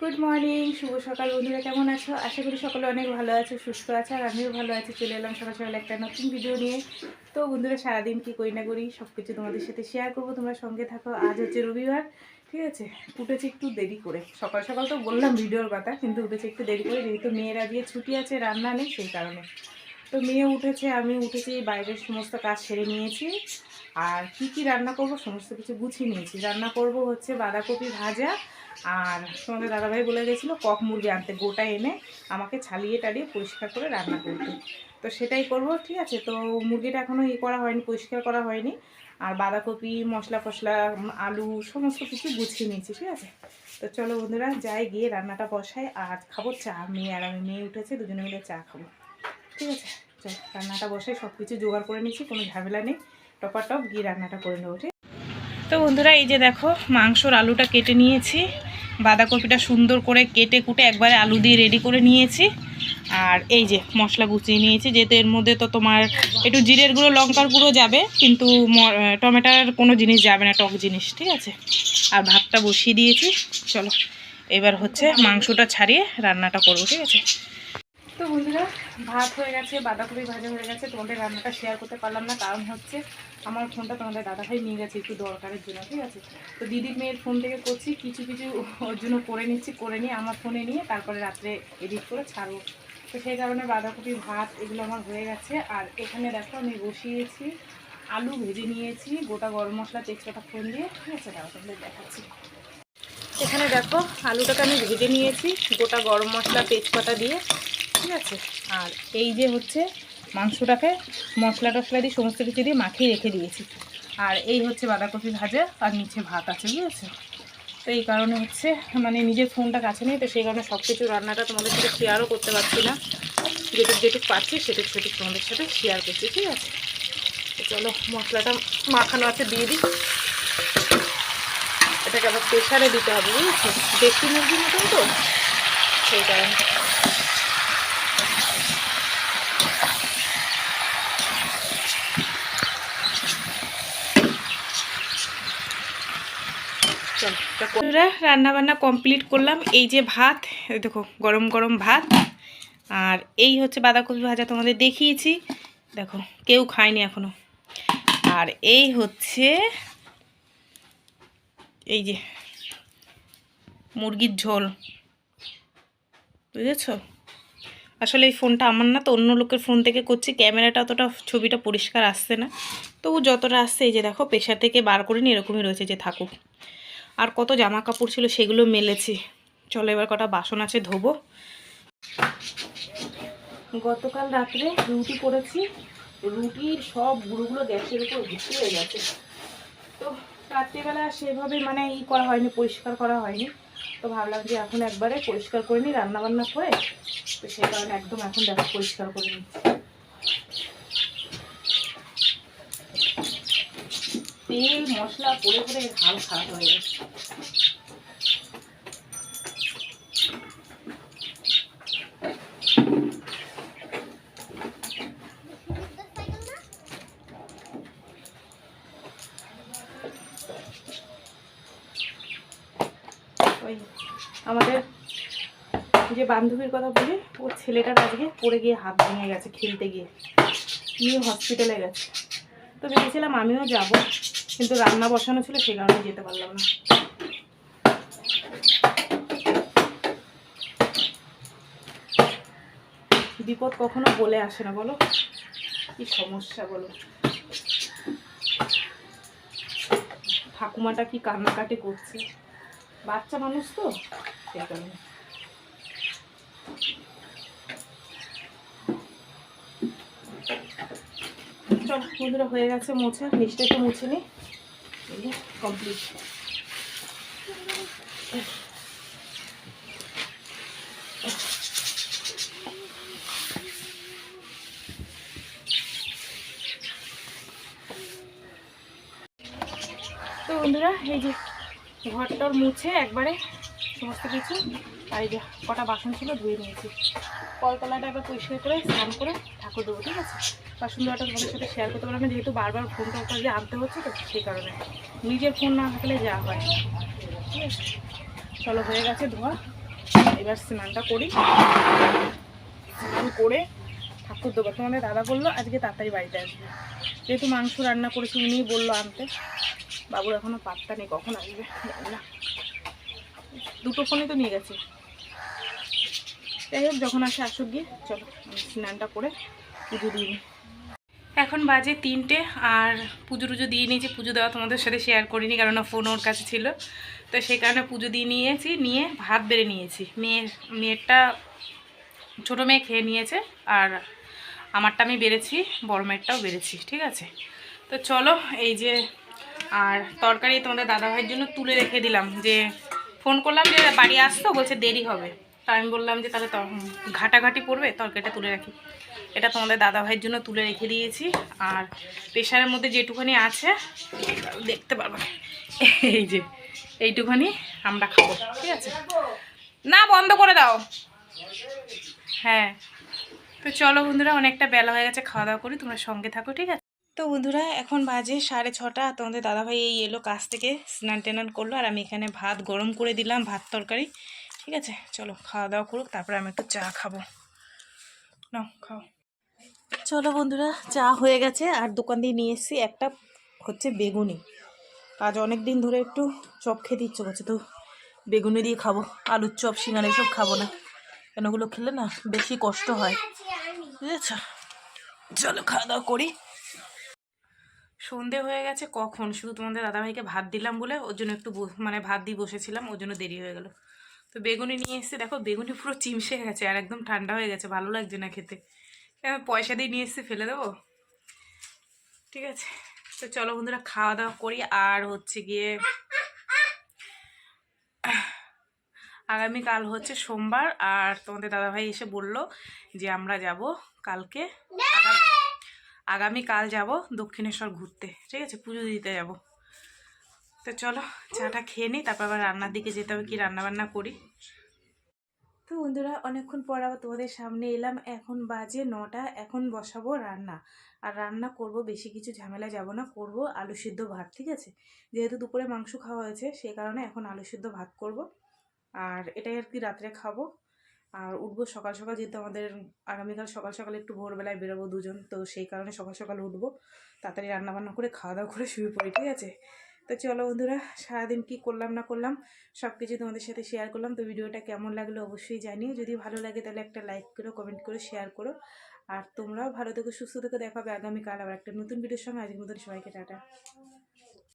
Good morning শুভ সকাল বন্ধুরা, কেমন আছো? আশা করি সকলে অনেক ভালো আছো, সুস্থ আছে, আর আমিও ভালো আছি। চলে এলাম সকাল সকাল একটা নতুন ভিডিও নিয়ে। তো বন্ধুরা, সারাদিন কি করি না করি সব কিছু তোমাদের সাথে শেয়ার করব, তোমরা সঙ্গে থাকো। আজ হচ্ছে রবিবার, ঠিক আছে? উঠেছি একটু দেরি করে। সকাল সকাল তো বললাম ভিডিওর কথা, কিন্তু উঠেছি একটু দেরি করে, যেহেতু মেয়েরা দিয়ে ছুটি আছে, রান্না নেই সেই কারণে। তো মেয়ে উঠেছে, আমি উঠেছি, বাইরের সমস্ত কাজ সেরে নিয়েছি। আর কি কি রান্না করব সমস্ত কিছু গুছিয়ে নিয়েছি। রান্না করব হচ্ছে বাঁধাকপি ভাজা আর তোমাদের দাদাভাই বলে গেছিল, কক মুরগি আনতে। গোটা এনে আমাকে ছালিয়ে টালিয়ে পরিষ্কার করে রান্না করতে তো সেটাই করব, ঠিক আছে? তো মুরগিটা এখনও ইয়ে করা হয়নি, পরিষ্কার করা হয়নি। আর বাঁধাকপি, মশলা ফসলা, আলু, সমস্ত কিছু গুছিয়ে নিয়েছি, ঠিক আছে? তো চলো বন্ধুরা, যাই গিয়ে রান্নাটা বসাই। আর খাব চা, মেয়ে আর আমি, মেয়ে উঠেছে, দুজনে মিলে চা খাব। ঠিক আছে? চল, রান্নাটা বসাই সব কিছু জোগাড় করে নিয়েছি, কোনো ঝামেলা নেই। টপা টপ গিয়ে রান্নাটা করে নেব, ঠিক? তো বন্ধুরা, এই যে দেখো, মাংসর আলুটা কেটে নিয়েছি। বাঁধাকপিটা সুন্দর করে কেটে কুটে একবারে আলু দিয়ে রেডি করে নিয়েছি। আর এই যে মশলা গুছিয়ে নিয়েছি, যেহেতু এর মধ্যে তো তোমার একটু জিরের গুঁড়ো, লঙ্কার গুঁড়ো যাবে, কিন্তু টমেটোর কোনো জিনিস যাবে না, টক জিনিস, ঠিক আছে? আর ভাতটা বসিয়ে দিয়েছি। চলো, এবার হচ্ছে মাংসটা ছাড়িয়ে রান্নাটা করব, ঠিক আছে? তো বন্ধুরা ভাত হয়ে গেছে, বাঁধাকপি ভাজা হয়ে গেছে, তোমাদের রান্নাটা শেয়ার করতে পারলাম না, কারণ হচ্ছে আমার ফোনটা তোমাদের দাদাভাই নিয়ে গেছে একটু দরকারের জন্য, ঠিক আছে? তো দিদির মেয়ের ফোন থেকে করছি, কিছু কিছু ওর জন্য করে নিচ্ছি, করে নিয়ে আমার ফোনে নিয়ে তারপরে রাত্রে এডিট করে ছাড়বো। তো সেই কারণে বাঁধাকপি, ভাত এগুলো আমার হয়ে গেছে, আর এখানে দেখো আমি বসিয়েছি, আলু ভেজে নিয়েছি, গোটা গরম মশলা, তেজপাতা ফোন দিয়ে, ঠিক আছে? দাদা, তোমাদের দেখাচ্ছি। এখানে দেখো আলুটাকে আমি ভেজে নিয়েছি, গোটা গরম মশলা, তেজপাতা দিয়ে, ঠিক আছে? আর এই যে হচ্ছে মাংসটাকে মশলা টশলা দিয়ে সমস্ত কিছু দিয়ে মাখিয়ে রেখে দিয়েছি। আর এই হচ্ছে বাঁধাকপি ভাজা আর নিচে ভাত আছে, বুঝেছ? তো এই কারণে হচ্ছে মানে নিজের ফোনটা কাছে নেই, তো সেই কারণে সব কিছু রান্নাটা তোমাদের সাথে শেয়ারও করতে পারছি না। যেটুক যেটুক পাচ্ছি সেটুক সেটুক তোমাদের সাথে শেয়ার করছি, ঠিক আছে? তো চলো, মশলাটা মাখানো আছে, দিয়ে দিই। এটাকে আবার প্রেশারে দিতে হবে, বুঝেছ? দেশি মুরগির মতন তো, সেই কারণে। রান্না বান্না কমপ্লিট করলাম। এই যে ভাত দেখো, গরম গরম ভাত। আর এই হচ্ছে বাঁধাকপি ভাজা তোমাদের দেখিয়েছি। দেখো, কেউ খায়নি এখনও। আর এই হচ্ছে এই যে মুরগির ঝোল। বুঝেছ? আসলে এই ফোনটা আমার না, তো অন্য লোকের ফোন থেকে করছি। ক্যামেরাটা অতটা, ছবিটা পরিষ্কার আসছে না। তবু যতটা আসছে, এই যে দেখো, প্রেশার থেকে বার করে এরকমই রয়েছে যে থাকুক। আর কত জামা কাপড় ছিল সেগুলো মেলেছি। চলো এবার কটা বাসন আছে ধোবো। গতকাল রাত্রে রুটি করেছি। রুটির সব গুঁড়োগুলো গ্যাসের উপর ভর্তি হয়ে গেছে। তো রাত্রিবেলা সেভাবে মানে ই করা হয়নি, পরিষ্কার করা হয়নি। তো ভাবলাম যে এখন একবারে পরিষ্কার করে নিই, রান্নাবান্না করে। তো সেই কারণে একদম এখন দেখো পরিষ্কার করে নিচ্ছি। তেল, মশলা পরে পরে হাল খারাপ হয়ে গেছে। ওই আমাদের যে বান্ধবীর কথা বলি, ওর ছেলেটার আজকে পড়ে গিয়ে হাত ভেঙে গেছে, খেলতে গিয়ে। নিয়ে হসপিটালে গেছে। তো ভেবেছিলাম আমিও যাব। কিন্তু রান্না বসানো ছিল সে কারণে যেতে পারলাম না। বিপদ কখনো বলে আসে না, বলো? কি সমস্যা, বলো? ঠাকুমাটা কি কান্নাকাটি করছে? বাচ্চা মানুষ তো? সেই কারণে। বন্ধুরা হয়ে গেছে মোছা নিচটা একটু মুছে নি। কমপ্লিট তো বন্ধুরা এই যে ঘরটার মুছে একবারে সমস্ত কিছু, আর এই যে কটা বাসন ছিল ধুয়ে নিয়েছি। কলতলাটা একবার পরিষ্কার করে, স্নান করে ঠাকুর দেবো, ঠিক আছে? বাসন ধোয়াটা তোমাদের সাথে শেয়ার করতে পারব না, যেহেতু বারবার ফোনটা ওপর দিয়ে আনতে হচ্ছে, তো সেই কারণে। নিজের ফোন না থাকলে যা হয়। ঠিক আছে? চলো, হয়ে গেছে ধোয়া। এবার স্নানটা করি। স্নান করে ঠাকুর দেবো। তোমাদের দাদা বলল, আজকে তাড়াতাড়ি বাড়িতে আসবে। যেহেতু মাংস রান্না করেছি, উনিই বলল আনতে। বাবুর এখনও পাত্তা নেই, কখন আসবে? না। দুটো ফোনে তো নিয়ে গেছে। যাই হোক, যখন আসে আসুক গিয়ে, চলো স্নানটা করে পুজো দিয়ে। এখন বাজে তিনটে, আর পুজো টুজো দিয়ে নিয়েছি। পুজো দেওয়া তোমাদের সাথে শেয়ার করিনি, কারণ ফোন ওর কাছে ছিল। তো সেই কারণে পুজো দিয়ে নিয়েছি, নিয়ে ভাত বেড়ে নিয়েছি। মেয়ের মেয়েরটা ছোটো মেয়ে খেয়ে নিয়েছে, আর আমারটা আমি বেড়েছি, বড় মেয়েরটাও বেড়েছি, ঠিক আছে? তো চলো, এই যে আর তরকারি তোমাদের দাদাভাইয়ের জন্য তুলে রেখে দিলাম যে ফোন করলাম যে, বাড়ি আসতো বলছে, দেরি হবে। তা আমি বললাম যে, তাহলে ঘাটাঘাটি পড়বে, তরকারিটা তুলে রাখি। এটা তোমাদের দাদাভাইয়ের জন্য তুলে রেখে দিয়েছি। আর প্রেশারের মধ্যে যেটুখানি আছে, দেখতে পারবে। এই যে এইটুখানি আমরা খাব, ঠিক আছে? না, বন্ধ করে দাও। হ্যাঁ। তো চলো বন্ধুরা, অনেকটা বেলা হয়ে গেছে, খাওয়া দাওয়া করি, তোমরা সঙ্গে থাকো, ঠিক আছে? তো বন্ধুরা, এখন বাজে সাড়ে ছটা। তোমাদের দাদাভাই এই এলো কাজ থেকে, স্নান টেনান করল, আর আমি এখানে ভাত গরম করে দিলাম, ভাত তরকারি। ঠিক আছে? চলো, খাওয়া দাওয়া করুক, তারপরে আমি একটু চা খাব। নাও, খাও। চলো বন্ধুরা, চা হয়ে গেছে, আর দোকান দিয়ে নিয়ে এসেছি একটা হচ্ছে বেগুনি। আজ অনেক দিন ধরে একটু চপ খেতে ইচ্ছে করছে, তো বেগুনি দিয়ে খাব। আলুর চপ, সিঙ্গারা এসব খাব না। কেন ওগুলো খেলে না বেশি কষ্ট হয়। বুঝেছ? চলো, খাওয়া দাওয়া করি। সন্ধে হয়ে গেছে, কখন? শুধু তোমাদের দাদাভাইকে ভাত দিলাম বলে ওর জন্য একটু মানে ভাত দিয়ে বসেছিলাম, ওর জন্য দেরি হয়ে গেল। তো বেগুনি নিয়ে এসেছে দেখো, বেগুনি পুরো চিমসে গেছে আর একদম ঠান্ডা হয়ে গেছে, ভালো লাগছে না খেতে। পয়সা দিয়ে নিয়ে এসেছি ফেলে দেবো? ঠিক আছে, তো চলো বন্ধুরা খাওয়া দাওয়া করি, আর হচ্ছে গিয়ে আগামীকাল হচ্ছে সোমবার, আর তোমাদের দাদাভাই এসে বলল যে আমরা যাব কালকে। আগামীকাল যাব দক্ষিণেশ্বর ঘুরতে, ঠিক আছে? পুজো দিতে যাব। তো চলো, চাটা খেয়ে নিই, তারপর আবার রান্নার দিকে যেতে হবে, কি রান্না বান্না করি। তো বন্ধুরা, অনেকক্ষণ পর আবার তোমাদের সামনে এলাম। এখন বাজে নটা, এখন বসাবো রান্না। আর রান্না করব, বেশি কিছু ঝামেলা যাব না, করব আলু সিদ্ধ ভাত, ঠিক আছে? যেহেতু দুপুরে মাংস খাওয়া হয়েছে সেই কারণে এখন আলু সিদ্ধ ভাত করব। আর এটাই আর কি রাত্রে খাব। আর উঠবো সকাল সকাল, যেহেতু আমাদের আগামীকাল সকাল সকাল একটু ভোরবেলায় বেরোবো দুজন, তো সেই কারণে সকাল সকাল উঠবো। তাড়াতাড়ি রান্নাবান্না করে খাওয়া দাওয়া করে শুয়ে পড়ি, ঠিক আছে? তো চলো বন্ধুরা, সারাদিন কি করলাম না করলাম, সব কিছু তোমাদের সাথে শেয়ার করলাম। তো ভিডিওটা কেমন লাগল অবশ্যই জানিও। যদি ভালো লাগে তাহলে একটা লাইক করো কমেন্ট করো শেয়ার করো। আর তোমরাও ভালো থেকো, সুস্থ থেকো দেখাবে আগামীকাল আবার একটা নতুন ভিডিওর সঙ্গে। আজকের মতন সবাইকে টাটা।